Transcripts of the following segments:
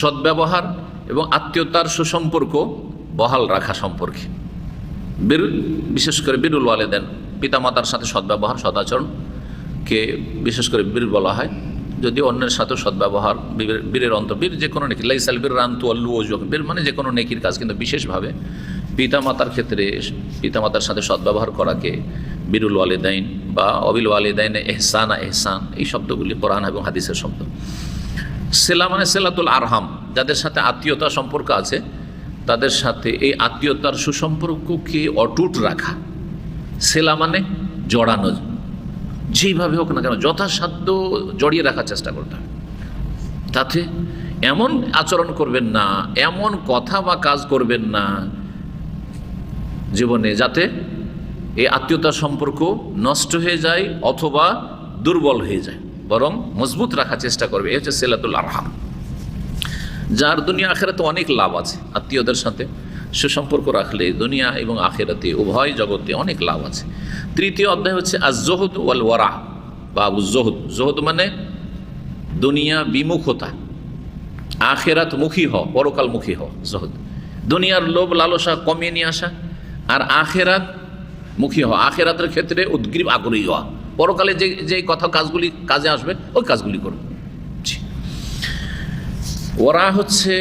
সদ্ব্যবহার এবং আত্মীয়তার সুসম্পর্ক বহাল রাখা সম্পর্কে। বীর, বিশেষ করে বীরুল ওয়ালেদেন পিতামাতার সাথে সদ্ব্যবহার সদাচরণকে বিশেষ করে বীর বলা হয়। যদি অন্যের সাথে সদ্ব্যবহার বীরের অন্ত, বীর যে কোনো নেকি লাইসাল বীর রান্তু আল্লু ওজুক বীর মানে যে কোনো নেকির কাজ, কিন্তু বিশেষভাবে পিতামাতার ক্ষেত্রে পিতামাতার সাথে সদ্ব্যবহার করাকে বীরুল ওয়ালেদাইন বা অবিল ওয়ালেদাইন এহসানা, এহসান, এই শব্দগুলি কোরআন এবং হাদিসের শব্দ। সেলা মানে সেলাতুল আরহাম। যাদের সাথে আত্মীয়তা সম্পর্ক আছে, তাদের সাথে এই আত্মীয়তার সুসম্পর্ককে অটুট রাখা। সেলা মানে জড়ানো। যেইভাবে হোক না কেন, যথাসাধ্য জড়িয়ে রাখার চেষ্টা করতে হবে। তাতে এমন আচরণ করবেন না, এমন কথা বা কাজ করবেন না জীবনে যাতে এই আত্মীয়তার সম্পর্ক নষ্ট হয়ে যায় অথবা দুর্বল হয়ে যায়। বরং মজবুত রাখার চেষ্টা করবে। এ হচ্ছে সেলাতুল আরহাম। যার দুনিয়া আখেরাতে অনেক লাভ আছে, আত্মীয়দের সাথে সুসম্পর্ক রাখলে দুনিয়া এবং আখেরাতে উভয় জগতে অনেক লাভ আছে। তৃতীয় অধ্যায় হচ্ছে আজ জহুদ ওয়াল ওয়ারা বা জহুদ জহুদ মানে দুনিয়া বিমুখতা আখেরাত মুখী হ পরকালমুখী হ জহুদ। দুনিয়ার লোভ লালসা কমিয়ে নিয়ে আসা আর আখেরাত মুখী হ আখেরাতের ক্ষেত্রে উদ্গ্রীব আগ্রহী হওয়া। পরকালে যে যে কথা কাজগুলি, কাজে আসবে, ওই কাজগুলি করবে। ওরা হচ্ছে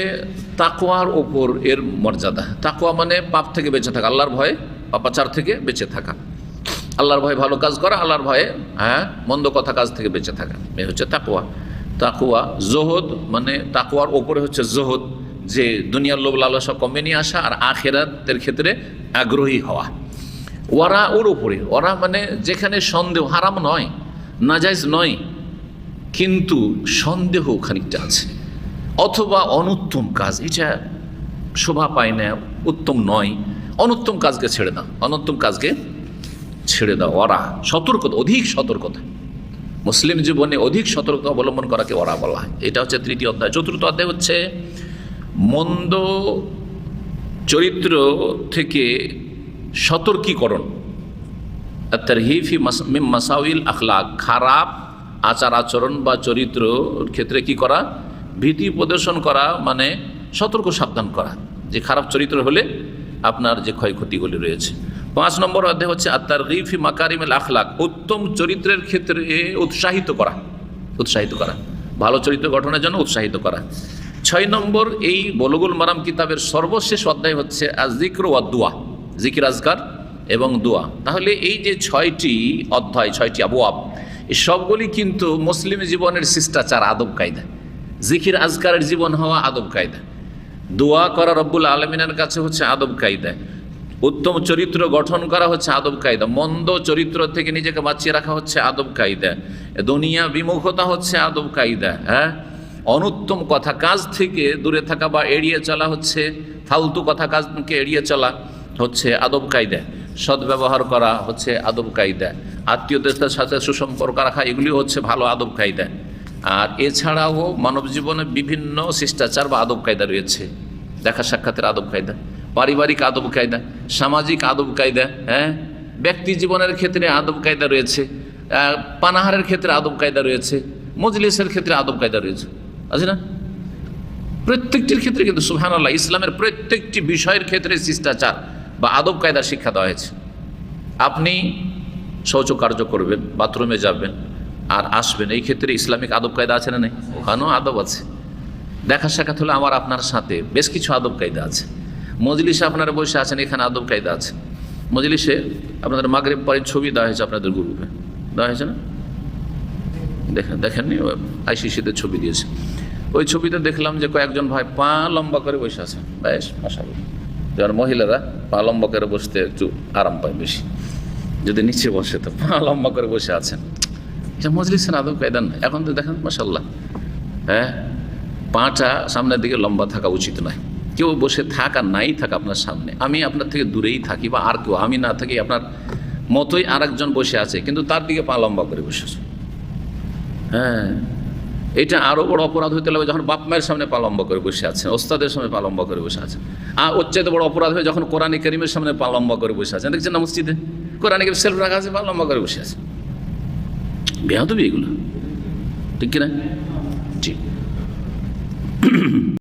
তাকোয়ার ওপর এর মর্যাদা। তাকোয়া মানে পাপ থেকে বেঁচে থাকা, আল্লাহর ভয়ে পাপাচার থেকে বেঁচে থাকা। আল্লাহর ভয়ে ভালো কাজ করা, আল্লাহর ভয়ে হ্যাঁ মন্দ কথা কাজ থেকে বেঁচে থাকা। এ হচ্ছে তাকোয়া তাকুয়া জোহদ মানে তাকুয়ার ওপরে হচ্ছে জোহদ, যে দুনিয়ার লোভ লালসা কমে নিয়ে আসা আর আখেরাতের ক্ষেত্রে আগ্রহী হওয়া। ওরা ওর ওপরে ওরা মানে যেখানে সন্দেহ, হারাম নয় নাজাইজ নয়, কিন্তু সন্দেহ খানিকটা আছে। অথবা অনুত্তম কাজ, এটা শোভা পায় না, উত্তম নয়। অনুত্তম কাজকে ছেড়ে দাও, অনুত্তম কাজকে ছেড়ে দাও ওরা সতর্কতা, অধিক সতর্কতা। মুসলিম জীবনে অধিক সতর্কতা অবলম্বন করাকে ওরা বলা হয়। এটা হচ্ছে তৃতীয় অধ্যায়। চতুর্থ অধ্যায় হচ্ছে, মন্দ চরিত্র থেকে সতর্কীকরণ। তার হিফি মিম মাসাউল আখলাক। খারাপ আচার আচরণ বা চরিত্র ক্ষেত্রে কি করা? ভীতি প্রদর্শন করা মানে সতর্ক সাবধান করা। যে খারাপ চরিত্র হলে আপনার যে ক্ষয়ক্ষতিগুলি রয়েছে। পাঁচ নম্বর অধ্যায় হচ্ছে আত্মার রিফি মাকারিমেল আখলাক। উত্তম চরিত্রের ক্ষেত্রে উৎসাহিত করা। উৎসাহিত করা। ভালো চরিত্র গঠনের জন্য উৎসাহিত করা। ছয় নম্বর এই বলগুল মারাম কিতাবের সর্বশেষ অধ্যায় হচ্ছে আজিক্র ওয়াদুয়া জিকির, আজকার এবং দোয়া। তাহলে এই যে ছয়টি অধ্যায়, ছয়টি আবুয়াব এই সবগুলি কিন্তু মুসলিম জীবনের শিষ্টাচার, আদব কায়দা। জিকির, আজকারের জীবন হওয়া আদব কায়দা। দোয়া করা রব্বুল আলমিনের কাছে হচ্ছে আদব কায়দা। উত্তম চরিত্র গঠন করা হচ্ছে আদব কায়দা। মন্দ চরিত্র থেকে নিজেকে বাঁচিয়ে রাখা হচ্ছে আদব কায়দা। দুনিয়া বিমুখতা হচ্ছে আদব কায়দা হ্যাঁ? অনুত্তম কথা কাজ থেকে দূরে থাকা বা এড়িয়ে চলা হচ্ছে, ফালতু কথা কাজকে এড়িয়ে চলা। হচ্ছে আদব কায়দা। সদ্ব্যবহার করা হচ্ছে আদব কায়দা। আত্মীয়দের সাথে সুসম্পর্ক রাখা এগুলি হচ্ছে ভালো আদব কায়দা। আর এছাড়াও মানব জীবনে বিভিন্ন শিষ্টাচার বা আদব কায়দা রয়েছে। দেখা সাক্ষাতের আদব কায়দা, পারিবারিক আদব কায়দা, সামাজিক আদব কায়দা হ্যাঁ? ব্যক্তি জীবনের ক্ষেত্রে আদব কায়দা রয়েছে। পানাহারের ক্ষেত্রে আদব কায়দা রয়েছে। মজলিসের ক্ষেত্রে আদব কায়দা রয়েছে। আছে না? প্রত্যেকটির ক্ষেত্রে কিন্তু সুহান আল্লাহ ইসলামের প্রত্যেকটি বিষয়ের ক্ষেত্রে শিষ্টাচার। বা আদব কায়দার শিক্ষা দেওয়া হয়েছে। আপনি শৌচকার্য করবেন, বাথরুমে যাবেন আর আসবেন। এই ক্ষেত্রে ইসলামিক আদব কায়দা আছে না নেই? ওখানেও আদব আছে। দেখা সাক্ষাৎ হলে আমার আপনার সাথে বেশ কিছু আদব কায়দা আছে। মজলিসে আপনারা বসে আছেন, এখানে আদব কায়দা আছে। মজলিসে আপনাদের মাগরেব পরে ছবি দেওয়া হয়েছে আপনাদের গ্রুপে। দেওয়া হয়েছে না? দেখেন, দেখেননি? আইসিসিতে ছবি দিয়েছে। ওই ছবিতে দেখলাম যে কয়েকজন ভাই পা লম্বা করে বসে আছেন। বেশ মাসাল যেমন মহিলারা পা লম্বা করে বসতে একটু আরাম পায় বেশি। যদি নিচে বসে, তো পা লম্বা করে বসে আছেন। এটা মজলিসের আদব না এখন তো দেখেন মাসাল্লাহ হ্যাঁ? পাটা সামনের দিকে লম্বা থাকা উচিত নয়। কেউ বসে থাক আর নাই থাক আপনার সামনে। আমি আপনার থেকে দূরেই থাকি বা আর কেউ। আমি না থাকি, আপনার মতোই আর বসে আছে, কিন্তু তার দিকে পা লম্বা করে বসে আছে। হ্যাঁ? এটা আরও বড় অপরাধ হইতে লাগবে যখন বাপ মায়ের সামনে পালম্ব করে বসে আছেন, ওস্তাদের সামনে পালম্ব করে বসে আছেন। আর ওর চাইতে বড় অপরাধ হয়ে যখন কোরআন করিমের সামনে পালম্ব করে বসে আছেন। দেখছেন না মসজিদে? কোরআন করিম সেলফ রাখা আছে, পালম্ব করে বসে আছে। বেহাতবি এগুলো। ঠিক কিনা? জি।